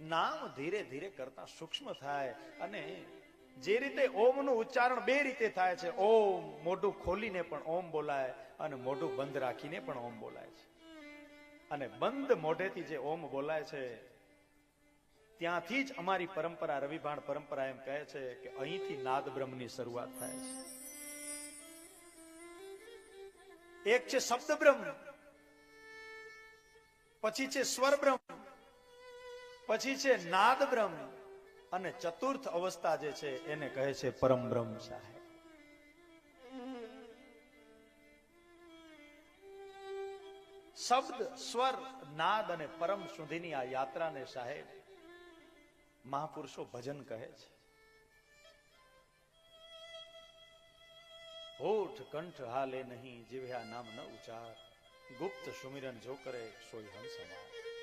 નામ ધીરે ધીરે કરતા સૂક્ષ્મ થાય અને જે રીતે ઓમનું ઉચ્ચારણ બે રીતે થાય છે, ઓમ મોઢું ખોલીને પણ ઓમ બોલાય અને મોઢું બંધ રાખીને પણ ઓમ બોલાય છે. અને બંધ મોઢેથી જે ઓમ બોલાય છે, ત્યાંથી જ અમારી પરંપરા, રવિભાણ પરંપરા એમ કહે છે કે અહીંથી નાદ બ્રહ્મની શરૂઆત થાય છે. એક છે શબ્દ બ્રહ્મ પછી છે સ્વર બ્રહ્મ પછી છે નાદ બ્રહ્મ અને ચતુર્થ અવસ્થા જે છે એને કહે છે પરમ બ્રહ્મ સાહેબ. શબ્દ, સ્વર, નાદ અને પરમ સુધીની આ યાત્રાને સાહેબ મહાપુરુષો ભજન કહે છે. હોઠ કંઠ હાલે નહીં, જીવ્યા નામ ન ઉચાર. ગુપ્ત સુમિરન જો કરે સોય હંસ સમાર